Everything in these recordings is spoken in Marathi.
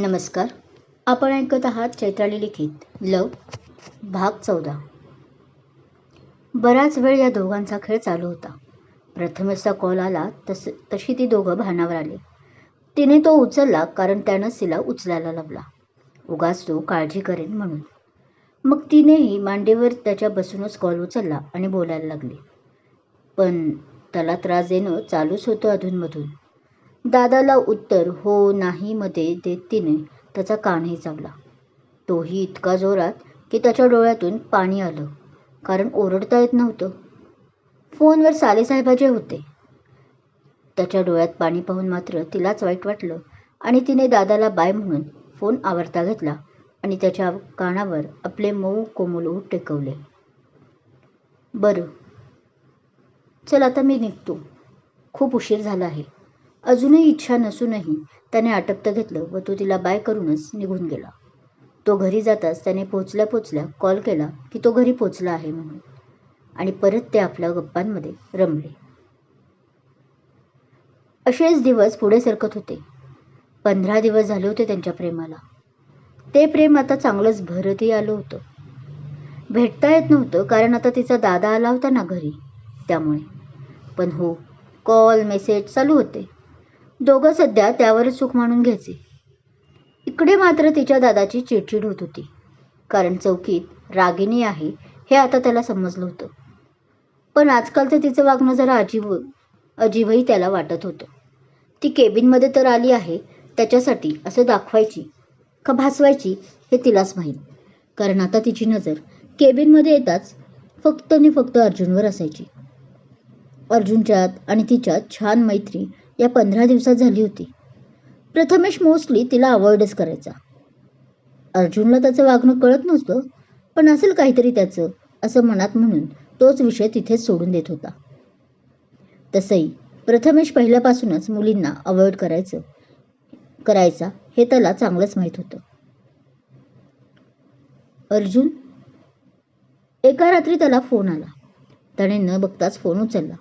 नमस्कार. आपण ऐकत आहात चैत्राली लिखित लव भाग चौदा. बराच वेळ या दोघांचा खेळ चालू होता. प्रथमेशचा कॉल आला तस तशी ती दोघं भानावर आली. तिने तो उचलला कारण त्यानंच तिला उचलायला लावला. उगाच तो काळजी करेन म्हणून. मग तिनेही मांडीवर त्याच्या बसूनच कॉल उचलला आणि बोलायला लागली. पण त्याला त्रास देणं चालूच होतं अधूनमधून. दादाला उत्तर हो नाही मध्ये देत तिने त्याचा कानही चावला तोही इतका जोरात की त्याच्या डोळ्यातून पाणी आलं कारण ओरडता येत नव्हतं. फोनवर सालेसाहेबाजे होते. त्याच्या डोळ्यात पाणी पाहून मात्र तिलाच वाईट वाटलं आणि तिने दादाला बाय म्हणून फोन आवरता घेतला आणि त्याच्या कानावर आपले मऊ कोमल ऊट टेकवले. बरं. चल आता मी निघतो. खूप उशीर झाला आहे. अजूनही इच्छा नसूनही त्याने आटपतं घेतलं व तो तिला बाय करूनच निघून गेला. तो घरी जाताच त्याने पोचल्या पोचल्या कॉल केला की तो घरी पोचला आहे म्हणून आणि परत ते आपल्या गप्पांमध्ये रमले. असेच दिवस पुढे सरकत होते. पंधरा दिवस झाले होते त्यांच्या प्रेमाला. ते प्रेम आता चांगलंच भरतही आलं होतं. भेटता येत नव्हतं कारण आता तिचा दादा आला होता ना घरी त्यामुळे. पण हो कॉल मेसेज चालू होते. दोघं सध्या त्यावरच सुख मानून घ्यायचे. इकडे मात्र तिच्या दादाची चिडचिड होत होती. कारण चौकीत रागिणी आहे हे आता त्याला समजलं होतं. पण आजकालचं तिचं वागणं जरा अजीब अजीबही त्याला वाटत होतं. ती केबिनमध्ये तर आली आहे त्याच्यासाठी असं दाखवायची का भासवायची हे तिलाच माहीत. कारण आता तिची नजर केबिनमध्ये येताच फक्त आणि फक्त अर्जुनवर असायची. अर्जुनच्यात आणि तिच्यात छान मैत्री या पंधरा दिवसात झाली होती. प्रथमेश मोस्टली तिला अवॉइडच करायचा. अर्जुनला त्याचं वागणं कळत नव्हतं पण असेल काहीतरी त्याचं असं मनात म्हणून तोच विषय तिथेच सोडून देत होता. तसंही प्रथमेश पहिल्यापासूनच मुलींना अवॉइड करायचं करायचा हे त्याला चांगलंच माहीत होतं. अर्जुन एका रात्री त्याला फोन आला. त्याने न बघताच फोन उचलला.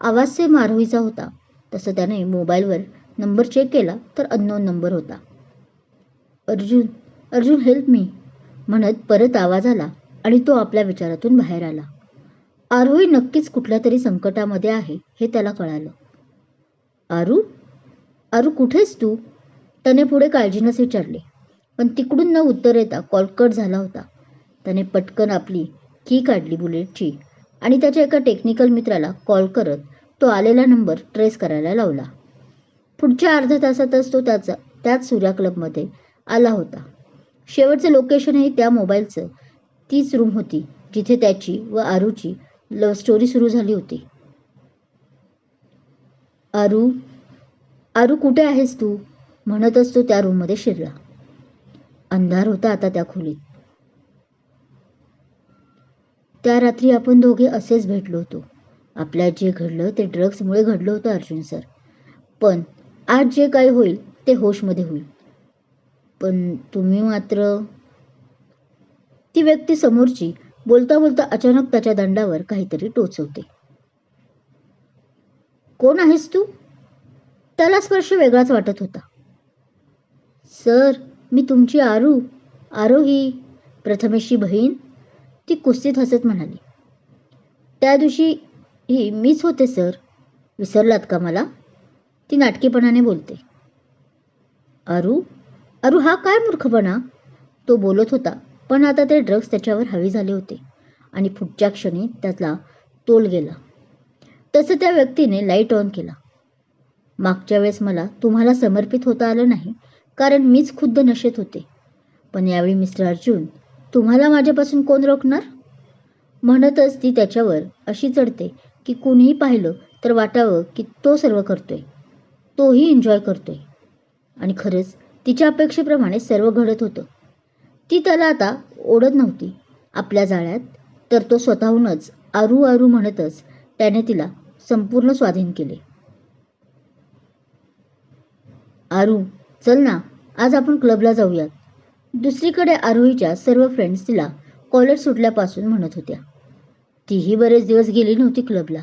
आवाज से मारवीचा होता. तसं त्याने मोबाईलवर नंबर चेक केला तर अननोन नंबर होता. अर्जुन अर्जुन हेल्प मी म्हणत परत आवाज आला आणि तो आपल्या विचारातून बाहेर आला. आरोही नक्कीच कुठल्या तरी संकटामध्ये आहे हे त्याला कळालं. आरू? आरू कुठेस तू? त्याने पुढे काळजीनंच विचारले. पण तिकडून न उत्तर येता कॉल कट झाला होता. त्याने पटकन आपली की काढली बुलेटची आणि त्याच्या एका टेक्निकल मित्राला कॉल करत तो आलेला नंबर ट्रेस करायला लावला. पुढच्या अर्ध्या तासातच तो त्याचा त्याच सूर्या क्लबमध्ये आला होता. शेवटचं लोकेशनही त्या मोबाईलचं तीच रूम होती जिथे त्याची व आरूची लव्ह स्टोरी सुरू झाली होती. आरू आरू कुठे आहेस तू? म्हणतच तो त्या रूममध्ये शिरला. अंधार होता आता त्या खोलीत. त्या रात्री आपण दोघे असेच भेटलो होतो. आपल्या जे घडलं ते ड्रग्समुळे घडलं होतं अर्जुन सर पण आज जे काही होईल ते होशमध्ये होईल. पण तुम्ही मात्र ती व्यक्ती समोरची बोलता बोलता अचानक त्याच्या दंडावर काहीतरी टोचवते. कोण आहेस तू? त्याला स्पर्श वेगळाच वाटत होता. सर मी तुमची आरू आरोही प्रथमेशची बहीण ती कुस्तीत हसत म्हणाली. त्या दिवशी ही मीच होते सर. विसरलात का मला? ती नाटकीपणाने बोलते. अरू? अरू हा काय मूर्खपणा? तो बोलत होता पण आता ते ड्रग्ज त्याच्यावर हवी झाले होते. आणि पुढच्या क्षणी त्यातला तोल गेला. तसं त्या व्यक्तीने लाइट ऑन केला. मागच्या वेळेस मला तुम्हाला समर्पित होता आलं नाही कारण मीच खुद्द नशेत होते. पण यावेळी मिस्टर अर्जुन तुम्हाला माझ्यापासून कोण रोखणार? म्हणतच ती त्याच्यावर अशी चढते की कुणीही पाहिलं तर वाटावं की तो सर्व करतोय. तोही एन्जॉय करतोय. आणि खरंच तिच्या अपेक्षेप्रमाणे सर्व घडत होतं. ती त्याला आता ओढत नव्हती. आपल्या जाळ्यात तर तो स्वतःहूनच आरू आरू म्हणतच त्याने तिला संपूर्ण स्वाधीन केले. आरू चल ना आज आपण क्लबला जाऊयात. दुसरीकडे आरोहीच्या सर्व फ्रेंड्स तिला कॉलेज सुटल्यापासून म्हणत होत्या. तीही बरेच दिवस गेली नव्हती क्लबला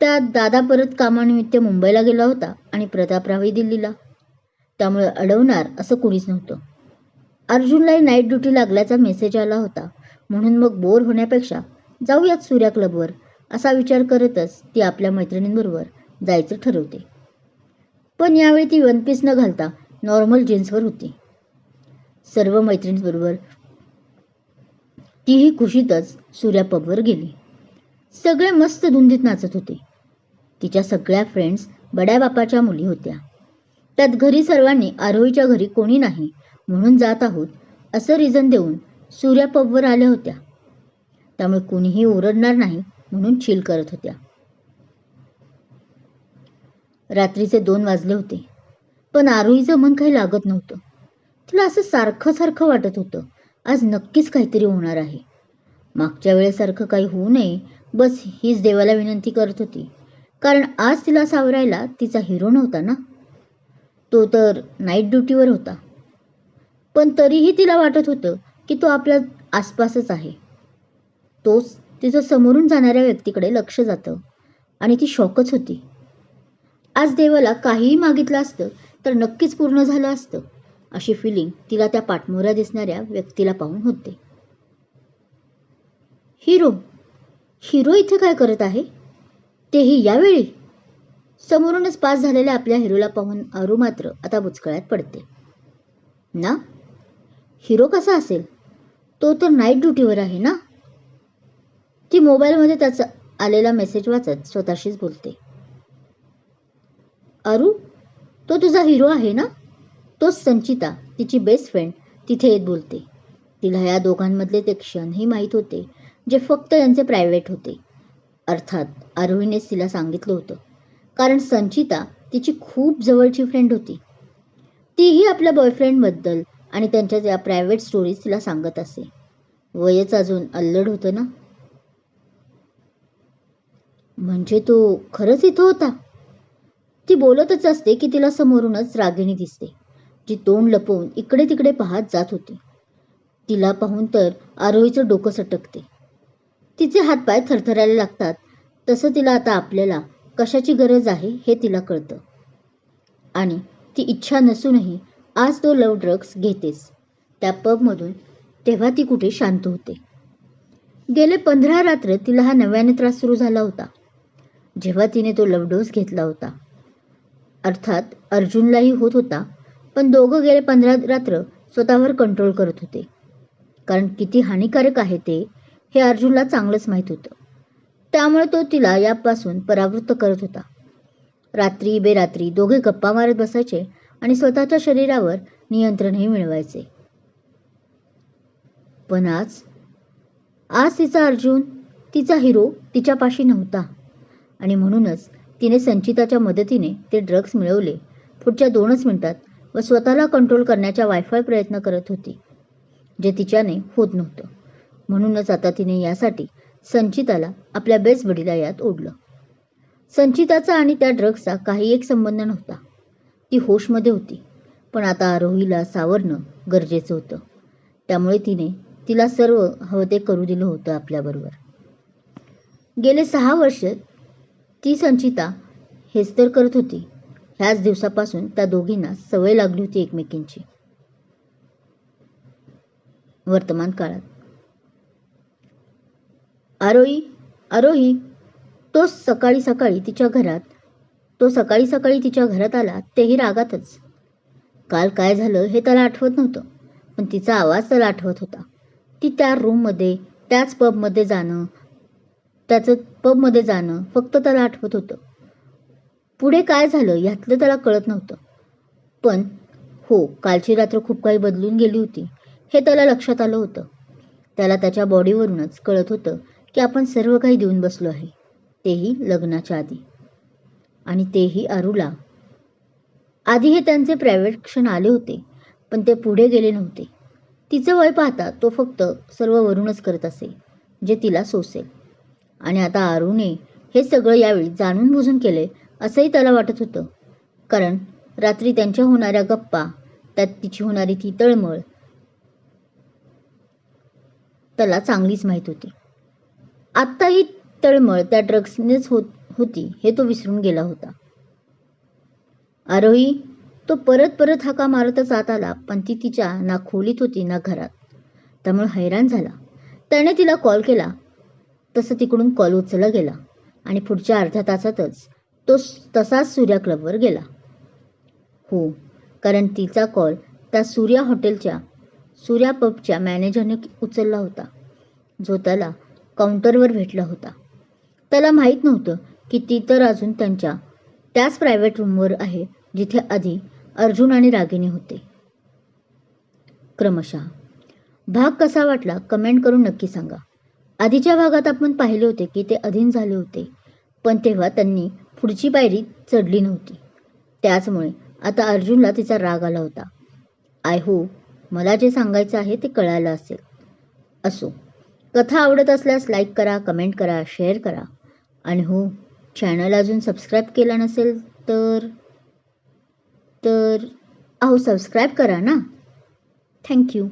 त्यात दादा परत कामानिमित्त मुंबईला गेला होता आणि प्रतापरावही दिल्लीला. त्यामुळे अडवणार असं कुणीच नव्हतं. अर्जुनलाही नाईट ड्युटी लागल्याचा मेसेज आला होता. म्हणून मग बोर होण्यापेक्षा जाऊयात सूर्या क्लबवर असा विचार करतच ती आपल्या मैत्रिणींबरोबर जायचं ठरवते. पण यावेळी ती वन पीस न घालता नॉर्मल जीन्सवर होती. सर्व मैत्रिणींबरोबर तीही खुशीतच सूर्यापबवर गेली. सगळे मस्त धुंदीत नाचत होते. तिच्या सगळ्या फ्रेंड्स बड्या बापाच्या मुली होत्या. त्यात घरी सर्वांनी आरोहीच्या घरी कोणी नाही म्हणून जात आहोत असं रिझन देऊन सूर्या पबवर आल्या होत्या. त्यामुळे कुणीही ओरडणार नाही म्हणून चिल करत होत्या. रात्रीचे दोन वाजले होते. पण आरोहीचं मन काही लागत नव्हतं. तिला असं सारखं सारखं वाटत होतं. आज नक्कीच काहीतरी होणार आहे. मागच्या वेळेसारखं काही होऊ नये बस हीच देवाला विनंती करत होती. कारण आज तिला सावरायला तिचा हिरो नव्हता ना? तो तर नाईट ड्युटीवर होता. पण तरीही तिला वाटत होतं की तो आपल्या आसपासच आहे. तोच तिचं समोरून जाणाऱ्या व्यक्तीकडे लक्ष जातं आणि ती शॉकच होती. आज देवाला काहीही मागितलं असतं तर नक्कीच पूर्ण झालं असतं. अशी फिलिंग तिला त्या पाठमोऱ्या दिसणाऱ्या व्यक्तीला पाहून होते. हिरो हिरो इथे काय करत आहे? तेही यावेळी? समोरूनच पास झालेल्या आपल्या हिरोला पाहून आरू मात्र आता बुचकळ्यात पडते. ना? हिरो कसा असेल? तो तर नाईट ड्युटीवर आहे ना? ती मोबाईलमध्ये त्याचा आलेला मेसेज वाचत स्वतःशीच बोलते. अरू तो तुझा हिरो आहे ना? तोच संचिता तिची बेस्ट फ्रेंड तिथे येत बोलते. तिला या दोघांमधले ते क्षणही माहीत होते जे फक्त यांचे प्रायव्हेट होते. अर्थात आरोहीनेच तिला सांगितलं होतं. कारण संचिता तिची खूप जवळची फ्रेंड होती. तीही आपल्या बॉयफ्रेंडबद्दल आणि त्यांच्या त्या प्रायव्हेट स्टोरीज तिला सांगत असे. वयच अजून अल्लड होतं ना? म्हणजे तो खरंच इथं होता? ती बोलतच असते की तिला समोरूनच रागिणी दिसते. जी तोंड लपवून इकडे तिकडे पाहत जात होती. तिला पाहून तर आरोहीचं डोकं सटकते. तिचे हातपाय थरथरायला लागतात. तसं तिला आता आपल्याला कशाची गरज आहे हे तिला कळतं. आणि ती इच्छा नसूनही आज तो लव ड्रग्स घेतेस त्या पबमधून तेव्हा ती कुठे शांत होते. गेले पंधरा रात्र तिला हा नव्याने त्रास सुरू झाला होता. जेव्हा तिने तो लव डोस घेतला होता. अर्थात अर्जुनलाही होत होता. पण दोघं गेले पंधरा रात्र स्वतःवर कंट्रोल करत होते. कारण किती हानिकारक आहे ते हे अर्जुनला चांगलंच माहीत होतं. त्यामुळे तो तिला यापासून परावृत्त करत होता. रात्री बेरात्री दोघे गप्पा मारत बसायचे आणि स्वतःच्या शरीरावर नियंत्रणही मिळवायचे. पण आज आज तिचा अर्जुन तिचा हिरो तिच्यापाशी नव्हता. आणि म्हणूनच तिने संचिताच्या मदतीने ते ड्रग्ज मिळवले. पुढच्या दोनच मिनिटात व स्वतःला कंट्रोल करण्याचा वायफाय प्रयत्न करत होती जे तिच्याने होत नव्हतं. म्हणूनच आता तिने यासाठी संचिताला आपल्या बेस्ट बडीला यात ओढलं. संचिताचा आणि त्या ड्रग्सचा काही एक संबंध नव्हता. ती होशमध्ये होती पण आता आरोहीला सावरणं गरजेचं होतं. त्यामुळे तिने तिला सर्व हवं ते करू दिलं होतं आपल्याबरोबर. गेले सहा वर्ष ती संचिता हेच तर करत होती ह्याच दिवसापासून त्या दोघींना सवय लागली होती एकमेकींची. वर्तमान काळात. आरोही आरोही तो सकाळी सकाळी तिच्या घरात तो सकाळी सकाळी तिच्या घरात आला तेही रागातच. काल काय झालं हे त्याला आठवत नव्हतं पण तिचा आवाज त्याला आठवत होता. ती त्या रूममध्ये त्याच पबमध्ये जाणं त्याचं पबमध्ये जाणं फक्त त्याला आठवत होतं. पुढे काय झालं यातलं त्याला कळत नव्हतं. पण हो कालची रात्र खूप काही बदलून गेली होती हे त्याला लक्षात आलं होतं. त्याला त्याच्या बॉडीवरूनच कळत होतं की आपण सर्व काही देऊन बसलो आहे तेही लग्नाच्या आधी. आणि तेही अरुला. आधी हे त्यांचे प्रायव्हेट क्षण आले होते पण ते पुढे गेले नव्हते. तिचं वय पाहता तो फक्त सर्व वरूनच करत असे जे तिला सोसेल. आणि आता अरुणे हे सगळं यावेळी जाणून बुजून केले असंही त्याला वाटत होतं. कारण रात्री त्यांच्या होणाऱ्या गप्पा त्यात तिची होणारी ती तळमळ त्याला चांगलीच माहीत होती. आत्ता ही तळमळ त्या ड्रग्सनेच होत होती हे तो विसरून गेला होता. आरोही तो परत परत हाका मारतच आत आला पण ती तिच्या ना खोलीत होती ना घरात. त्यामुळे हैराण झाला. त्याने तिला कॉल केला. तसं तिकडून कॉल उचलला गेला. आणि पुढच्या अर्ध्या तासातच तो तसाच सूर्या क्लबवर गेला. हो कारण तिचा कॉल त्या सूर्या हॉटेलच्या सूर्या पबच्या मॅनेजरने उचलला होता. जो त्याला काउंटरवर भेटला होता. त्याला माहीत नव्हतं की ती तर अजून त्यांच्या त्याच प्रायव्हेट रूमवर आहे जिथे आधी अर्जुन आणि रागिनी होते. क्रमशः भाग कसा वाटला कमेंट करून नक्की सांगा. आधीच्या भागात आपण पाहिले होते की ते अधीन झाले होते पण तेव्हा त्यांनी पुढची पायरी चढली नव्हती. त्याचमुळे आता अर्जुनला तिचा राग आला होता. आय हो मला जे सांगायचं आहे ते कळालं असेल. असो. कथा आवडत असल्यास लाईक करा कमेंट करा शेअर करा. आणि हो चॅनल अजून सबस्क्राईब केला नसेल तर तर अहो सबस्क्राईब करा ना. थँक्यू